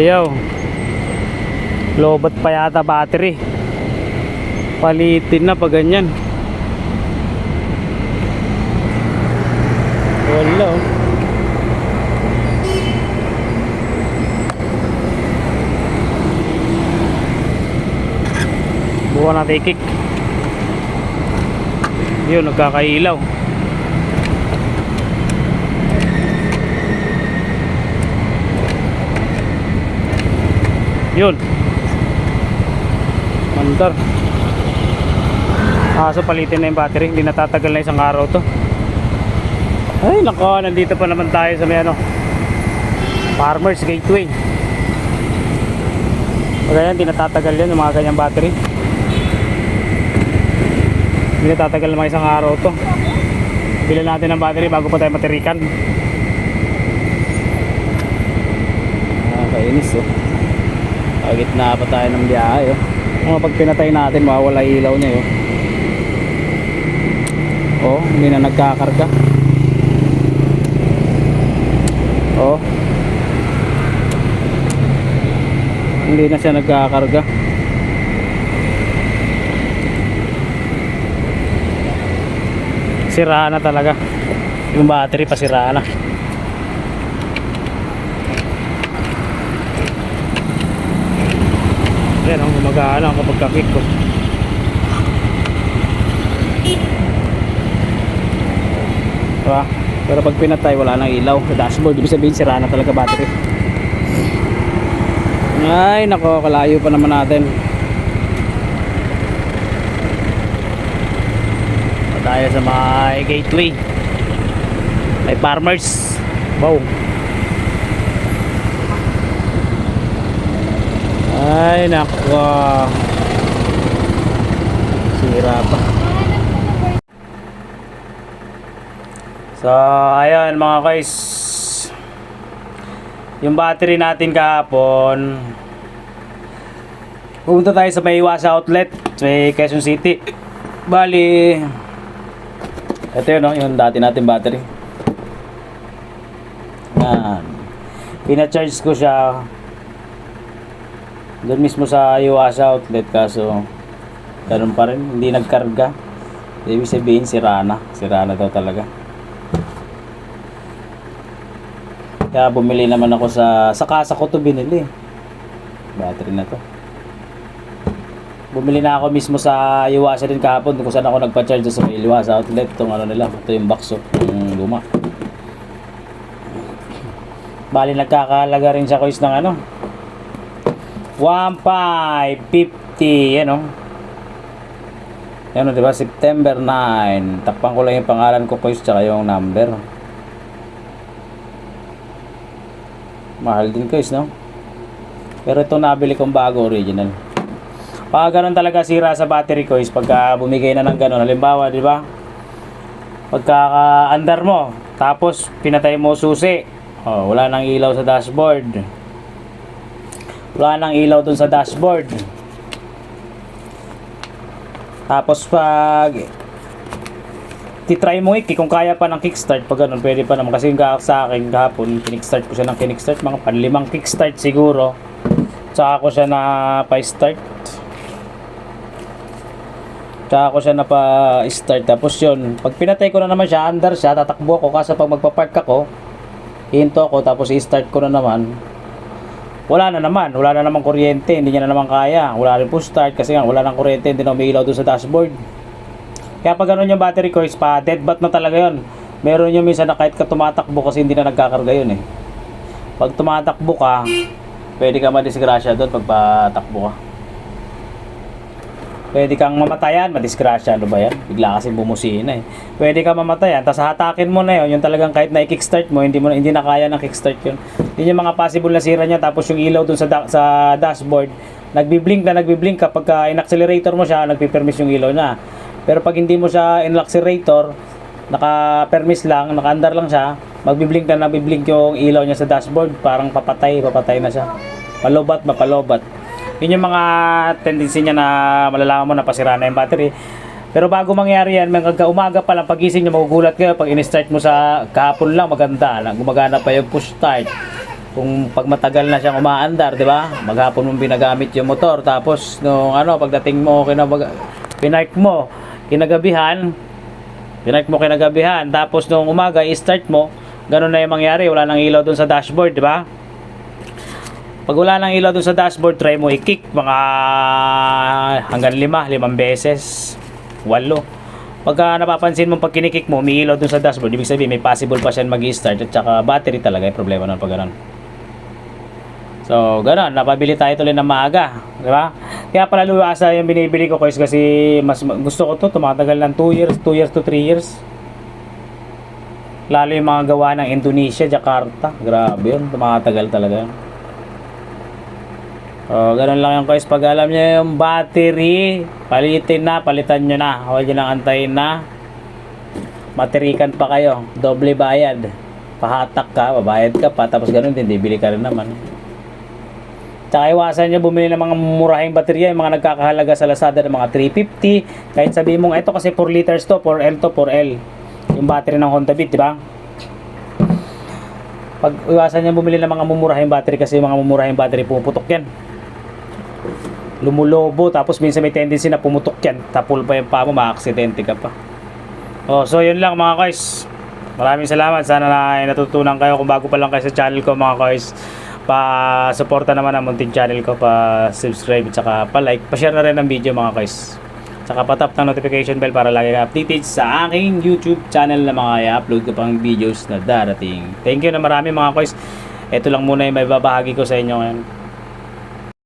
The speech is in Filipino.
Ayaw. Lobot pa yata battery. Palitin na pag ganyan. Wala oh. Buwan natin i-kick. Yun, nagkakailaw. Yun. Mandar. Kaso palitin na yung battery, hindi natatagal na isang araw to. Ay, nako, nandito pa naman tayo sa may ano. Farmers Gateway. Kaya yan, hindi natatagal yan, yung mga ganyang battery. Hindi natatagal na mga isang araw to. Bilan natin ng battery bago pa tayo matirikan. Ah, kainis oh. Ah, gitna pa tayo ng biyahe oh. Mga pag pinatay natin, mawawala ilaw niya oh. Oh, hindi na nagkakarga. Oh. Hindi na siya nagkakarga. Sira na talaga. Yung battery pa sira na. Yan ang gumagana kapag kakik ko. Diba? Pero pag pinatay wala nang ilaw sa dashboard. Ibig sabihin sira na talaga battery. Ay nako, kalayo pa naman natin. Tayo sa mga gateway. May farmers. Wow. Ay nako. Sira pa. So, ayan mga guys. Yung battery natin kahapon. Pumunta tayo sa may Iwasa outlet sa Quezon City. Bali, ito yun, no, yung dati natin battery. Yan. Pina-charge ko siya doon mismo sa Iwasa outlet kaso ganun pa rin, hindi nagkarga. Ibig sabihin, sira na. Sira na daw talaga. Kaya bumili naman ako sa sa kasa ko to binili. Battery na to. Bumili na ako mismo sa Iwasa din kahapon kung saan ako nagpa-charge sa may Iwasa outlet tong ano nila, ito yung box oh, yung luma. Bali nagkakalaga rin siya kois ng ano 1,550 yan oh. Yan o, diba? September 9. Takpan ko lang yung pangalan ko, guys, tsaka yung number. Mahal din, guys, no? Pero ito nabili kong bago, original. Pag ganun talaga sira sa battery ko is pagka bumigay na ng ganun. Halimbawa, di ba? Pagka ah, andar mo, tapos pinatay mo susi. Oh, wala nang ilaw sa dashboard. Wala nang ilaw dun sa dashboard. Tapos pag titry mo iki kung kaya pa ng kickstart pag ganun pwede pa naman. Kasi sa akin gahapon kinickstart ko siya ng kinickstart mga panlimang kickstart siguro. Tsaka ko siya na pa-start. Tsaka ko siya na pa-start. Tapos yun pag pinatay ko na naman siya under siya tatakbo ako. Kasi pag magpa-park ako hinto ako tapos i-start ko na naman wala na naman, wala na naman kuryente, hindi niya na naman kaya. Wala rin po start kasi nga wala nang kuryente, hindi na umiilaw doon sa dashboard. Kaya pag ganun yung battery ko, is pa dead bat na talaga yun. Meron yung minsan na kahit ka tumatakbo kasi hindi na nagkakarga yun eh. Pag tumatakbo ka, pwede ka madisgrasya doon pag patakbo ka. Pwede kang mamatayan, madisgrasya, ano ba yan? Bigla kasi bumusina eh. Pwede kang mamatayan, tapos hatakin mo na yun, yung talagang kahit na i-kickstart mo, hindi mo hindi na kaya ng kickstart yun. Yun yung mga possible na sira niya, tapos yung ilaw dun sa, da- sa dashboard, nagbiblink na nagbiblink kapag ka in-accelerator mo siya, nagpipermis yung ilaw na. Pero pag hindi mo siya in-accelerator, naka-permis lang, naka-andar lang siya, magbiblink na nagbiblink yung ilaw niya sa dashboard, parang papatay, papatay na siya. Palobat, mapalobat. Yun yung mga tendency niya na malalaman mo na pasira na yung battery. Pero bago mangyari yan, kagka umaga pa lang pagising niyo magugulat kayo pag in-start mo sa kahapon lang maganda lang gumagana pa yung push start. kung pag matagal na siyang umaandar, di ba? Maghapon mong binagamit yung motor, tapos nung ano, pagdating mo, kinabag, pinark mo, kinagabihan, pinark mo kinagabihan, tapos nung umaga, i-start mo, ganun na yung mangyari, wala nang ilaw dun sa dashboard, di ba? Pag wala nang ilaw dun sa dashboard, try mo i-kick mga hanggang lima, limang beses, walo. Pagka napapansin mo pag kinikick mo, umiilaw dun sa dashboard, ibig sabihin may possible pa siya mag-start at saka battery talaga yung problema nun pag ganun. So, ganun, napabili tayo tuloy ng maaga, di ba? Kaya pala luwasa yung binibili ko guys kasi mas ma- gusto ko to tumatagal ng 2 years, 2 years to 3 years. Lalo yung mga gawa ng Indonesia, Jakarta. Grabe yun, tumatagal talaga yun. Oh, ganun lang yung guys. Pag alam nyo yung battery, palitin na, palitan nyo na. Huwag nyo lang antayin na. Matirikan pa kayo. Doble bayad. Pahatak ka, babayad ka pa. Tapos ganun din, bibili ka rin naman. Tsaka iwasan nyo bumili ng mga murahing baterya, yung mga nagkakahalaga sa Lazada ng mga 350. Kahit sabihin mong, ito kasi 4 liters to, 4L to, 4L. Yung battery ng Honda Beat, di ba? Pag iwasan nyo bumili ng mga mumurahing battery kasi yung mga mumurahing battery pumuputok yan. Lumulobo, tapos minsan may tendency na pumutok yan. Tapol pa yung paa mo, maaksidente ka pa. Oh, so yun lang mga guys. Maraming salamat. Sana na ay natutunan kayo kung bago pa lang kayo sa channel ko mga guys. Pa-suporta naman ang munting channel ko, pa-subscribe, tsaka pa-like, pa-share na rin ng video mga guys. Tsaka patap ng notification bell para lagi ka updated sa aking YouTube channel na mga i-upload ko pang videos na darating. Thank you na marami mga guys. Ito lang muna yung may babahagi ko sa inyo ngayon.